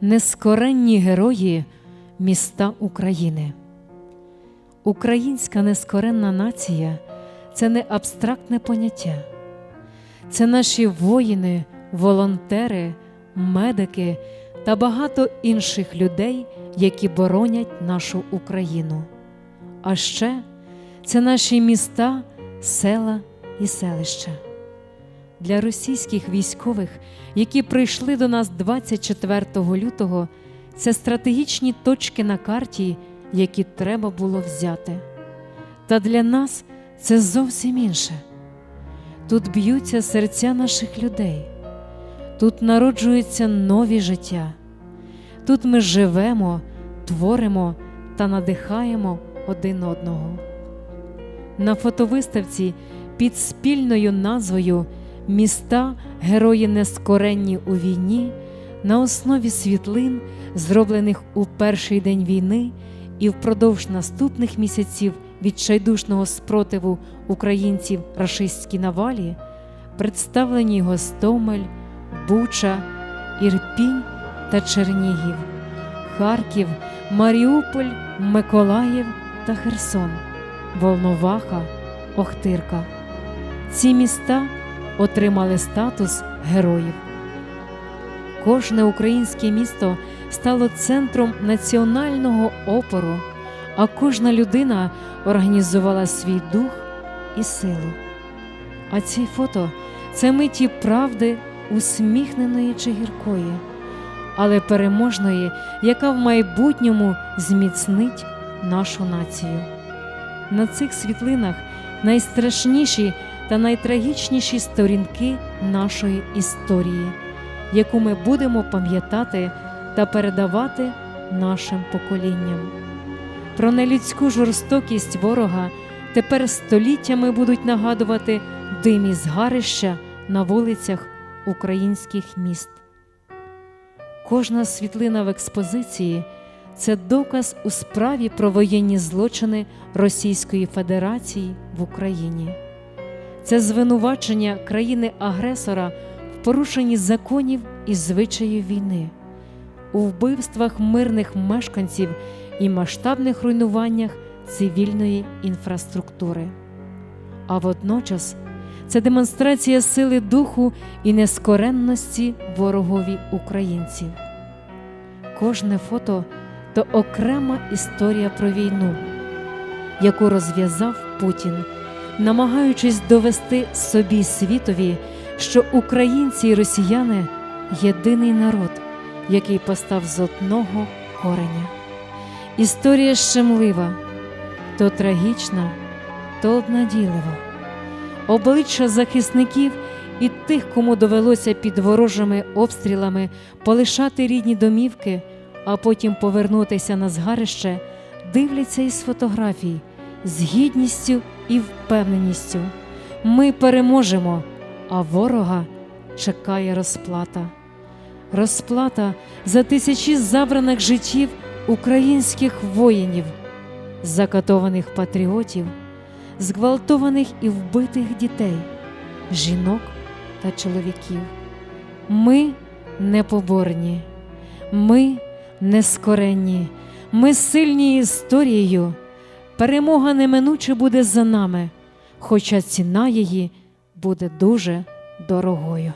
Нескоренні герої міста України. Українська нескоренна нація це не абстрактне поняття. Це наші воїни, волонтери, медики та багато інших людей, які боронять нашу Україну. А ще це наші міста, села і селища. Для російських військових, які прийшли до нас 24 лютого, це стратегічні точки на карті, які треба було взяти. Та для нас це зовсім інше. Тут б'ються серця наших людей, тут народжуються нові життя, тут ми живемо, творимо та надихаємо один одного. На фотовиставці під спільною назвою Міста Герої нескоренні у війні на основі світлин, зроблених у перший день війни і впродовж наступних місяців відчайдушного спротиву українців рашистській навалі, представлені Гостомель, Буча, Ірпінь та Чернігів, Харків, Маріуполь, Миколаїв та Херсон, Волноваха, Охтирка. Ці міста отримали статус героїв. Кожне українське місто стало центром національного опору, а кожна людина організувала свій дух і силу. А ці фото це миті правди усміхненої чи гіркої, але переможної, яка в майбутньому зміцнить нашу націю. На цих світлинах найстрашніші та найтрагічніші сторінки нашої історії, яку ми будемо пам'ятати та передавати нашим поколінням. Про нелюдську жорстокість ворога тепер століттями будуть нагадувати дим і згарища на вулицях українських міст. Кожна світлина в експозиції це доказ у справі про воєнні злочини Російської Федерації в Україні. Це звинувачення країни-агресора в порушенні законів і звичаїв війни, у вбивствах мирних мешканців і масштабних руйнуваннях цивільної інфраструктури. А водночас це демонстрація сили духу і нескоренності ворогові українців. Кожне фото то окрема історія про війну, яку розв'язав Путін, намагаючись довести собі світові, що українці і росіяни єдиний народ, який постав з одного кореня. Історія щемлива, то трагічна, то обнадійлива. Обличчя захисників і тих, кому довелося під ворожими обстрілами полишати рідні домівки, а потім повернутися на згарище, дивляться із фотографій з гідністю і впевненістю. Ми переможемо, а ворога чекає розплата. Розплата за тисячі забраних життів українських воїнів, закатованих патріотів, зґвалтованих і вбитих дітей, жінок та чоловіків. Ми непоборні, ми нескоренні, ми сильні історією. Перемога неминуче буде за нами, хоча ціна її буде дуже дорогою.